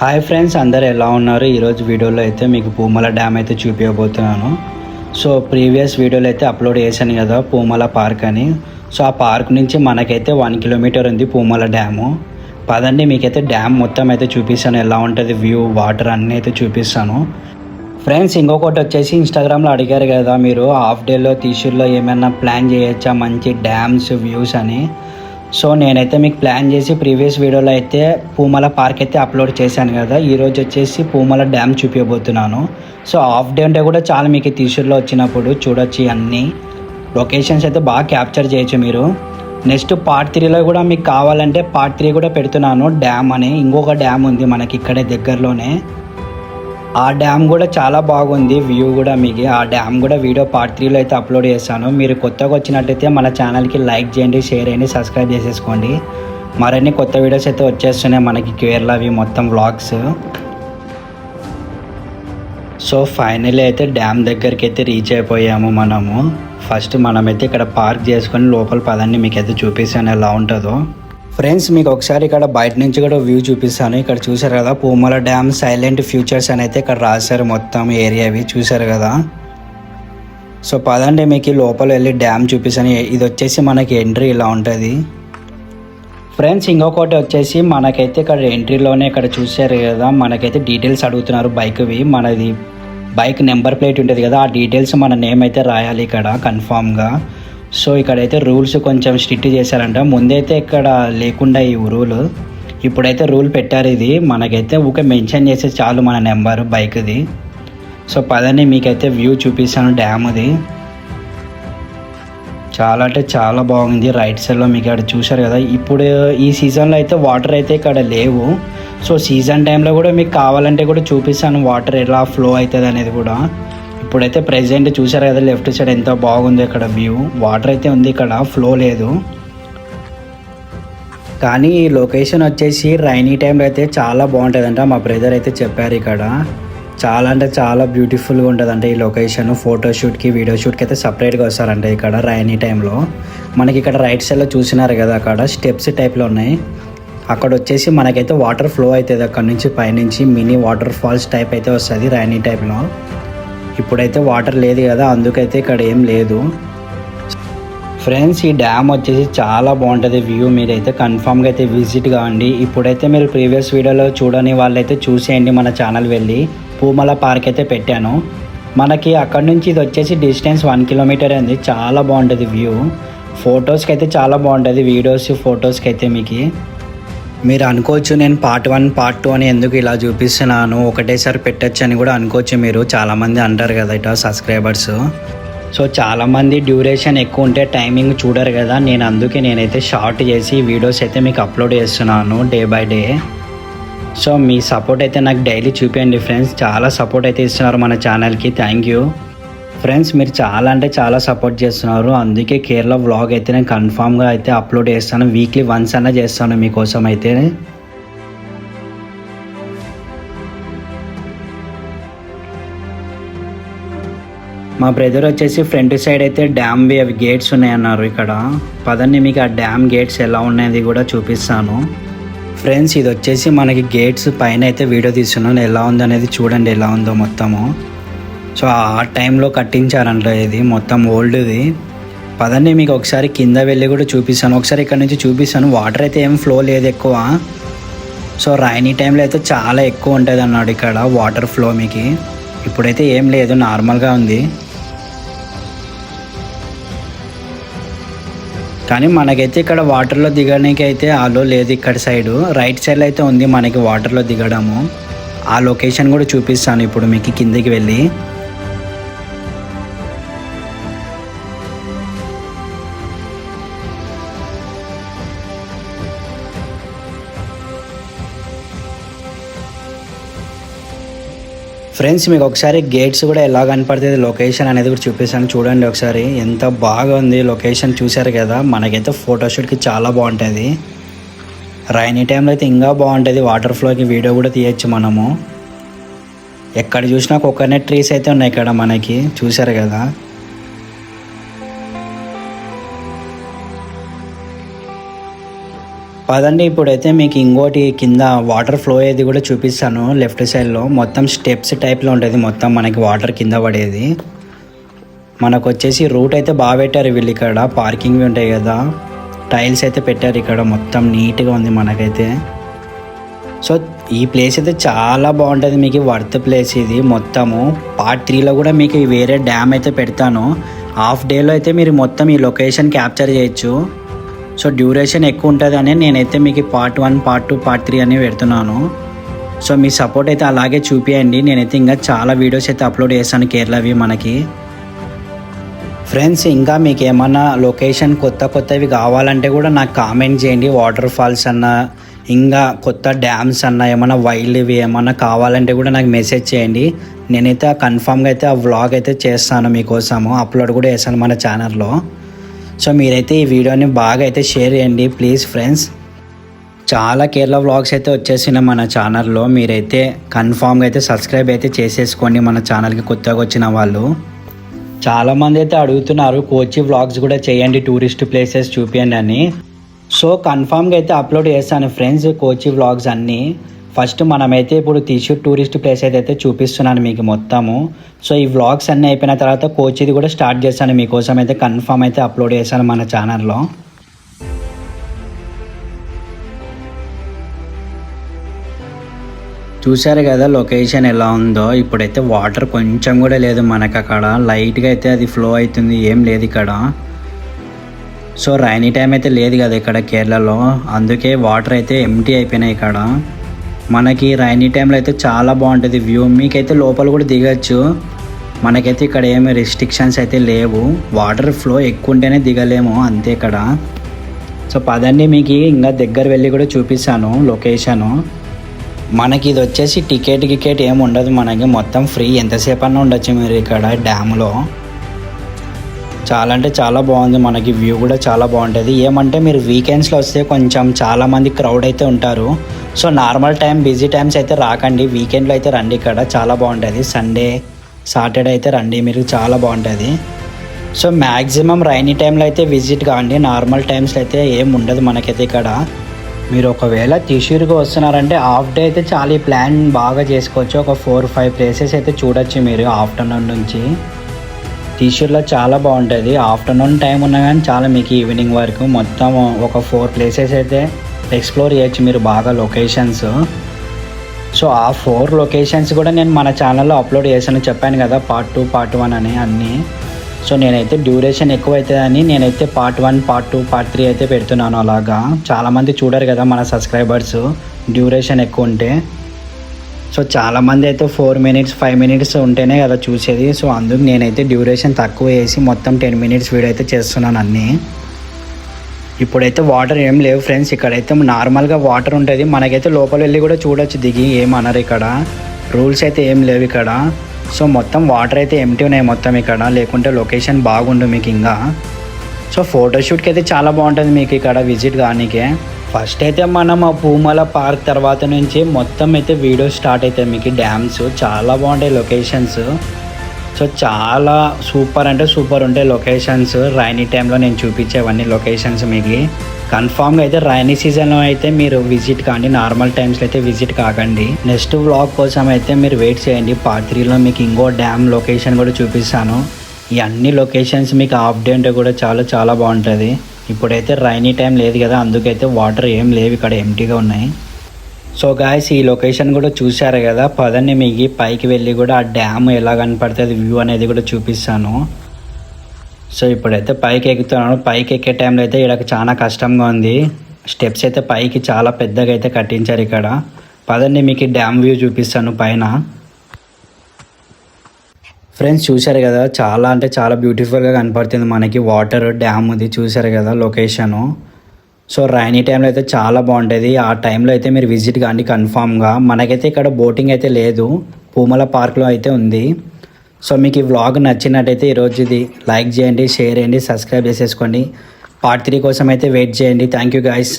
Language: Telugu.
హాయ్ ఫ్రెండ్స్ అందరు ఎలా ఉన్నారు? ఈరోజు వీడియోలో అయితే మీకు పూమల డ్యామ్ అయితే చూపించబోతున్నాను సో ప్రీవియస్ వీడియోలో అయితే అప్లోడ్ చేశాను కదా పూమల పార్క్ అని. సో ఆ పార్క్ నుంచి మనకైతే వన్ కిలోమీటర్ ఉంది పూమల డ్యాము. పదండి మీకైతే డ్యామ్ మొత్తం అయితే చూపిస్తాను. ఎలా ఉంటుంది వ్యూ వాటర్ అన్నీ అయితే చూపిస్తాను. ఫ్రెండ్స్ ఇంకొకటి వచ్చేసి ఇన్స్టాగ్రామ్లో అడిగారు కదా మీరు హాఫ్ డేలో తీసిర్లో ఏమైనా ప్లాన్ చేయొచ్చా? మంచి డ్యామ్స్ వ్యూస్ అని. సో నేనైతే మీకు ప్లాన్ చేసి ప్రీవియస్ వీడియోలో అయితే పూమల పార్క్ అయితే అప్లోడ్ చేశాను కదా ఈరోజు వచ్చేసి పూమల డ్యామ్ చూపించబోతున్నాను సో హాఫ్ డే అంటే కూడా చాలా మీకు తీసుర్లో వచ్చినప్పుడు చూడొచ్చు అన్నీ లొకేషన్స్ అయితే బాగా క్యాప్చర్ చేయొచ్చు మీరు. నెక్స్ట్ పార్ట్ త్రీలో కూడా మీకు కావాలంటే పార్ట్ త్రీ కూడా పెడుతున్నాను డ్యామ్ అని. ఇంకొక డ్యామ్ ఉంది మనకి ఇక్కడే దగ్గరలోనే. ఆ డ్యామ్ కూడా చాలా బాగుంది వ్యూ కూడా మీకు. ఆ డ్యామ్ కూడా వీడియో పార్ట్ త్రీలో అయితే అప్లోడ్ చేశాను మీరు కొత్తగా వచ్చినట్టయితే మన ఛానల్కి లైక్ చేయండి షేర్ చేయండి సబ్స్క్రైబ్ చేసేసుకోండి. మరిన్ని కొత్త వీడియోస్ అయితే వచ్చేస్తున్నాయి మనకి కేరళవి మొత్తం వ్లాగ్స్ సో ఫైనలీ అయితే డ్యామ్ దగ్గరికి అయితే రీచ్ అయిపోయాము మనము. ఫస్ట్ మనమైతే ఇక్కడ పార్క్ చేసుకొని లోపల పదాన్ని మీకు అయితే చూపిస్తాను ఎలా ఉంటుందో. ఫ్రెండ్స్ మీకు ఒకసారి ఇక్కడ బయట నుంచి కూడా వ్యూ చూపిస్తాను. ఇక్కడ చూసారు కదా పూమల డ్యామ్ సైలెంట్ ఫ్యూచర్స్ అని అయితే ఇక్కడ రాశారు మొత్తం ఏరియావి చూసారు కదా? సో పదండి మీకు లోపల వెళ్ళి డ్యామ్ చూపిస్తాను. ఇది వచ్చేసి మనకి ఎంట్రీ ఇలా ఉంటుంది. ఫ్రెండ్స్ ఇంకొకటి వచ్చేసి మనకైతే ఇక్కడ ఎంట్రీలోనే ఇక్కడ చూసారు కదా మనకైతే డీటెయిల్స్ అడుగుతున్నారు బైక్వి మనది బైక్ నెంబర్ ప్లేట్ ఉంటుంది కదా ఆ డీటెయిల్స్ మన నేమ్ అయితే రాయాలి ఇక్కడ కన్ఫామ్గా సో ఇక్కడైతే రూల్స్ కొంచెం స్ట్రిక్ట్ చేశారంట. ముందైతే ఇక్కడ లేకుండా ఈ రూల్. ఇప్పుడైతే రూల్ పెట్టారు ఇది. మనకైతే ఊకే మెన్షన్ చేస్తే చాలు మన నెంబర్ బైక్ది. సో పదని మీకైతే వ్యూ చూపిస్తాను డ్యామ్ది. చాలా అంటే చాలా బాగుంది. రైట్ సైడ్లో మీకు ఇక్కడ చూసారు కదా. ఇప్పుడు ఈ సీజన్లో అయితే వాటర్ అయితే ఇక్కడ లేవు. సో సీజన్ టైంలో కూడా మీకు కావాలంటే కూడా చూపిస్తాను. వాటర్ ఎలా ఫ్లో అవుతుంది అనేది కూడా. ఇప్పుడైతే ప్రెసెంట్ చూసారు కదా లెఫ్ట్ సైడ్ ఎంత బాగుంది ఇక్కడ వ్యూ వాటర్ అయితే ఉంది ఇక్కడ ఫ్లో లేదు. కానీ ఈ లొకేషన్ వచ్చేసి రైనీ టైంలో అయితే చాలా బాగుంటుందంట మా బ్రదర్ అయితే చెప్పారు ఇక్కడ. చాలా అంటే చాలా బ్యూటిఫుల్గా ఉంటుందంట ఈ లొకేషన్ ఫోటోషూట్కి వీడియో షూట్కి అయితే సపరేట్గా వస్తారంట ఇక్కడ రైనీ టైంలో మనకి ఇక్కడ రైట్ సైడ్లో చూసినారు కదా అక్కడ స్టెప్స్ టైప్లో ఉన్నాయి. అక్కడ వచ్చేసి మనకైతే వాటర్ ఫ్లో అవుతుంది అక్కడ నుంచి పైనుంచి మినీ వాటర్ ఫాల్స్ టైప్ అయితే వస్తుంది రైనీ టైప్లో ఇప్పుడైతే వాటర్ లేదు కదా అందుకైతే ఇక్కడ ఏం లేదు. ఫ్రెండ్స్ ఈ డ్యామ్ వచ్చేసి చాలా బాగుంటుంది వ్యూ. మీరైతే కన్ఫామ్గా అయితే విజిట్ కావండి. ఇప్పుడైతే మీరు ప్రీవియస్ వీడియోలో చూడని వాళ్ళైతే చూసేయండి మన ఛానల్ వెళ్ళి. పూమల పార్క్ అయితే పెట్టాను. మనకి అక్కడ నుంచి ఇది వచ్చేసి డిస్టెన్స్ వన్ కిలోమీటర్ అండి. చాలా బాగుంటుంది వ్యూ. ఫొటోస్కి అయితే చాలా బాగుంటుంది. వీడియోస్ ఫొటోస్కి అయితే మీకు. మీరు అనుకోవచ్చు నేను పార్ట్ వన్ పార్ట్ టూ అని ఎందుకు ఇలా చూపిస్తున్నాను? ఒకటేసారి పెట్టచ్చు అని కూడా అనుకోవచ్చు మీరు. చాలామంది అంటారు కదా ఇట సబ్స్క్రైబర్స్ సో చాలామంది డ్యూరేషన్ ఎక్కువ ఉంటే టైమింగ్ చూడరు కదా. నేను అందుకే నేనైతే షార్ట్ చేసి వీడియోస్ అయితే మీకు అప్లోడ్ చేస్తున్నాను డే బై డే సో మీ సపోర్ట్ అయితే నాకు డైలీ చూపించండి ఫ్రెండ్స్ చాలా సపోర్ట్ అయితే ఇస్తున్నారు మన ఛానల్కి థ్యాంక్ యూ ఫ్రెండ్స్ మీరు చాలా అంటే చాలా సపోర్ట్ చేస్తున్నారు. అందుకే కేరళ వ్లాగ్ అయితే నేను కన్ఫామ్గా అయితే అప్లోడ్ చేస్తాను. వీక్లీ వన్స్ అన్న చేస్తాను మీకోసం అయితే. మా బ్రదర్ వచ్చేసి ఫ్రంట్ సైడ్ అయితే డ్యామ్ అవి గేట్స్ ఉన్నాయన్నారు ఇక్కడ. పదండి మీకు ఆ డ్యామ్ గేట్స్ ఎలా ఉన్నాయది కూడా చూపిస్తాను. ఫ్రెండ్స్ ఇది వచ్చేసి మనకి గేట్స్ పైన అయితే వీడియో తీస్తున్నాను. ఎలా ఉందో అనేది చూడండి ఎలా ఉందో మొత్తము. సో ఆ టైంలో కట్టించారంట ఇది మొత్తం ఓల్డ్ది. పదండి మీకు ఒకసారి కింద వెళ్ళి కూడా చూపిస్తాను. ఒకసారి ఇక్కడ నుంచి చూపిస్తాను. వాటర్ అయితే ఏం ఫ్లో లేదు ఎక్కువ. సో రైనీ టైంలో అయితే చాలా ఎక్కువ ఉంటుంది అన్నాడు ఇక్కడ వాటర్ ఫ్లో మీకు. ఇప్పుడైతే ఏం లేదు నార్మల్గా ఉంది. కానీ మనకైతే ఇక్కడ వాటర్లో దిగడానికి అయితే ఆలో లేదు ఇక్కడ సైడు. రైట్ సైడ్లో అయితే ఉంది మనకి వాటర్లో దిగడము. ఆ లొకేషన్ కూడా చూపిస్తాను ఇప్పుడు మీకు కిందికి వెళ్ళి. ఫ్రెండ్స్ మీకు ఒకసారి గేట్స్ కూడా ఎలా కనపడుతుంది లొకేషన్ అనేది కూడా చూపిస్తాను. చూడండి ఒకసారి. ఎంత బాగా ఉంది లొకేషన్ చూసారు కదా? మనకైతే ఫోటోషూట్కి చాలా బాగుంటుంది. రైనీ టైంలో అయితే ఇంకా బాగుంటుంది. వాటర్ ఫ్లోకి వీడియో కూడా తీయచ్చు మనము. ఎక్కడ చూసినా కోకోనట్ ట్రీస్ అయితే ఉన్నాయి ఇక్కడ మనకి. చూసారు కదా? పదండి ఇప్పుడైతే మీకు ఇంకోటి కింద వాటర్ ఫ్లో అయ్యేది కూడా చూపిస్తాను. లెఫ్ట్ సైడ్లో మొత్తం స్టెప్స్ టైప్లో ఉంటుంది. మొత్తం మనకి వాటర్ కింద పడేది. మనకు వచ్చేసి రూట్ అయితే బాగా పెట్టారు వీళ్ళు ఇక్కడ. పార్కింగ్వి ఉంటాయి కదా. టైల్స్ అయితే పెట్టారు ఇక్కడ. మొత్తం నీట్గా ఉంది మనకైతే. సో ఈ ప్లేస్ అయితే చాలా బాగుంటుంది. మీకు వర్త్ ప్లేస్ ఇది మొత్తము. పార్ట్ త్రీలో కూడా మీకు వేరే డ్యామ్ అయితే పెడతాను. హాఫ్ డేలో అయితే మీరు మొత్తం ఈ లొకేషన్ క్యాప్చర్ చేయొచ్చు. సో డ్యూరేషన్ ఎక్కువ ఉంటుంది అని నేనైతే మీకు part one part two part three అని పెడుతున్నాను. సో మీ సపోర్ట్ అయితే అలాగే చూపియండి. నేనైతే ఇంకా చాలా వీడియోస్ అయితే అప్లోడ్ చేస్తాను కేరళవి మనకి. ఫ్రెండ్స్ ఇంకా మీకు ఏమన్నా లొకేషన్ కొత్త కొత్తవి కావాలంటే కూడా నాకు కామెంట్ చేయండి. వాటర్ ఫాల్స్ అన్న ఇంకా కొత్త డ్యామ్స్ అన్న ఏమైనా వైల్డ్వి ఏమైనా కావాలంటే కూడా నాకు మెసేజ్ చేయండి. నేనైతే కన్ఫామ్గా అయితే ఆ వ్లాగ్ అయితే చేస్తాను మీకోసము. అప్లోడ్ కూడా చేస్తాను మన ఛానల్లో సో మీరైతే ఈ వీడియోని బాగా అయితే షేర్ చేయండి ప్లీజ్ ఫ్రెండ్స్ చాలా కేరళ వ్లాగ్స్ అయితే వచ్చేసినాయి మన ఛానల్లో మీరైతే కన్ఫామ్గా అయితే సబ్స్క్రైబ్ అయితే చేసేసుకోండి మన ఛానల్కి కొత్తగా వచ్చిన వాళ్ళు. చాలామంది అయితే అడుగుతున్నారు కోచి వ్లాగ్స్ కూడా చేయండి టూరిస్ట్ ప్లేసెస్ చూపించండి అని. సో కన్ఫామ్గా అయితే అప్లోడ్ చేస్తాను ఫ్రెండ్స్ కోచి వ్లాగ్స్ అన్నీ. ఫస్ట్ మనమైతే ఇప్పుడు తీసి టూరిస్ట్ ప్లేస్ అయితే చూపిస్తున్నాను మీకు మొత్తము సో ఈ వ్లాగ్స్ అన్నీ అయిపోయిన తర్వాత కోచిది కూడా స్టార్ట్ చేశాను మీకోసం అయితే కన్ఫామ్ అయితే అప్లోడ్ చేశాను మన ఛానల్లో చూశారు కదా లొకేషన్ ఎలా ఉందో? ఇప్పుడైతే వాటర్ కొంచెం కూడా లేదు మనకు అక్కడ. లైట్గా అయితే అది ఫ్లో అవుతుంది ఏం లేదు ఇక్కడ. సో రైనీ టైం అయితే లేదు కదా ఇక్కడ కేరళలో. అందుకే వాటర్ అయితే ఎంటీ అయిపోయినాయి ఇక్కడ. మనకి రైనీ టైంలో అయితే చాలా బాగుంటుంది. వ్యూ మీకైతే లోపల కూడా దిగచ్చు. మనకైతే ఇక్కడ ఏమి రెస్ట్రిక్షన్స్ అయితే లేవు. వాటర్ ఫ్లో ఎక్కువ ఉంటేనే దిగలేము అంతే ఇక్కడ. సో పదండి మీకు ఇంకా దగ్గర వెళ్ళి కూడా చూపిస్తాను లొకేషను మనకి ఇది వచ్చేసి టికెట్ గికెట్ ఏమి ఉండదు మనకి. మొత్తం ఫ్రీ ఎంతసేపు అన్నా ఉండొచ్చు మీరు ఇక్కడ డ్యామ్లో చాలా అంటే చాలా బాగుంది మనకి. వ్యూ కూడా చాలా బాగుంటుంది. ఏమంటే మీరు వీకెండ్స్లో వస్తే కొంచెం చాలామంది క్రౌడ్ అయితే ఉంటారు. So normal time busy times అయితే రాకండి. వీకెండ్లో అయితే రండి ఇక్కడ. చాలా బాగుంటుంది. సండే సాటర్డే అయితే రండి మీరు. చాలా బాగుంటుంది. సో మ్యాక్సిమం రైనీ టైంలో అయితే విజిట్ కావండి నార్మల్ టైమ్స్లో అయితే ఏం ఉండదు మనకైతే ఇక్కడ. మీరు ఒకవేళ త్రిశూర్కి వస్తున్నారంటే హాఫ్ డే అయితే చాలా ఈ ప్లాన్ బాగా చేసుకోవచ్చు. ఒక ఫోర్ ఫైవ్ ప్లేసెస్ అయితే చూడొచ్చు మీరు ఆఫ్టర్నూన్ నుంచి. త్రిశూర్లో చాలా బాగుంటుంది. ఆఫ్టర్నూన్ టైం ఉన్నా కానీ చాలా మీకు ఈవినింగ్ వరకు మొత్తం ఒక ఫోర్ ప్లేసెస్ అయితే ఎక్స్ప్లోర్ చేయొచ్చు మీరు బాగా లొకేషన్స్. సో ఆ ఫోర్ లొకేషన్స్ కూడా నేను మన ఛానల్లో అప్లోడ్ చేశాను. చెప్పాను కదా పార్ట్ టూ పార్ట్ వన్ అని అన్నీ. సో నేనైతే డ్యూరేషన్ ఎక్కువైతుందని నేనైతే part one part two part three అయితే పెడుతున్నాను అలాగా. చాలామంది చూడరు కదా మన సబ్స్క్రైబర్స్ డ్యూరేషన్ ఎక్కువ ఉంటే. సో చాలామంది అయితే ఫోర్ మినిట్స్ ఫైవ్ మినిట్స్ ఉంటేనే కదా చూసేది. సో అందుకు నేనైతే డ్యూరేషన్ తక్కువ వేసి మొత్తం టెన్ మినిట్స్ వీడియో అయితే చేస్తున్నాను అన్నీ. ఇప్పుడైతే వాటర్ ఏం లేవు ఫ్రెండ్స్. ఇక్కడైతే నార్మల్గా వాటర్ ఉంటుంది. మనకైతే లోపల వెళ్ళి కూడా చూడొచ్చు దిగి ఏమనరు ఇక్కడ. రూల్స్ అయితే ఏం లేవు ఇక్కడ. సో మొత్తం వాటర్ అయితే ఎంటీ ఉన్నాయి మొత్తం ఇక్కడ. లేకుంటే లొకేషన్ బాగుండు మీకు ఇంకా. సో ఫోటోషూట్కి అయితే చాలా బాగుంటుంది మీకు ఇక్కడ విజిట్ కానీకే. ఫస్ట్ అయితే మనం ఆ పూమల పార్క్ తర్వాత నుంచి మొత్తం అయితే వీడియో స్టార్ట్ అవుతాయి మీకు. డ్యామ్స్ చాలా బాగుంటాయి లొకేషన్స్. సో చాలా సూపర్ అంటే సూపర్ ఉంటాయి లొకేషన్స్. రైనీ టైంలో నేను చూపించేవన్నీ లొకేషన్స్ మీకు. కన్ఫామ్గా అయితే రైనీ సీజన్లో అయితే మీరు విజిట్ కాండి. నార్మల్ టైమ్స్లో అయితే విజిట్ కాకండి. నెక్స్ట్ వ్లాగ్ కోసం అయితే మీరు వెయిట్ చేయండి. పార్ట్ త్రీలో మీకు ఇంకో డ్యామ్ లొకేషన్ కూడా చూపిస్తాను. ఈ అన్ని లొకేషన్స్ మీకు హాఫ్ డే అంటే కూడా చాలా చాలా బాగుంటుంది. ఇప్పుడైతే రైనీ టైం లేదు కదా అందుకైతే వాటర్ ఏం లేవు ఇక్కడ ఎంటీగా ఉన్నాయి. సో గాయస్ ఈ లొకేషన్ కూడా చూశారు కదా. పదండి మీకు పైకి వెళ్ళి కూడా ఆ డ్యామ్ ఎలా కనపడుతుంది వ్యూ అనేది కూడా చూపిస్తాను. సో ఇప్పుడైతే పైకి ఎక్కుతున్నాను. పైకి ఎక్కే టైంలో అయితే ఇక్కడ చాలా కష్టంగా ఉంది. స్టెప్స్ అయితే పైకి చాలా పెద్దగా అయితే కట్టించారు ఇక్కడ. పదండి మీకు డ్యామ్ వ్యూ చూపిస్తాను పైన. ఫ్రెండ్స్ చూశారు కదా చాలా అంటే చాలా బ్యూటిఫుల్గా కనపడుతుంది మనకి. వాటర్ డ్యామ్ ఇది చూశారు కదా లొకేషను సో రైనీ టైంలో అయితే చాలా బాగుంటుంది ఆ టైంలో అయితే మీరు విజిట్ కానీ కన్ఫామ్గా మనకైతే ఇక్కడ బోటింగ్ అయితే లేదు. పూమల పార్క్లో అయితే ఉంది. సో మీకు ఈ వ్లాగ్ నచ్చినట్టయితే ఈరోజు ఇది లైక్ చేయండి షేర్ చేయండి సబ్స్క్రైబ్ చేసేసుకోండి. పార్ట్ త్రీ కోసం అయితే వెయిట్ చేయండి. Thank you guys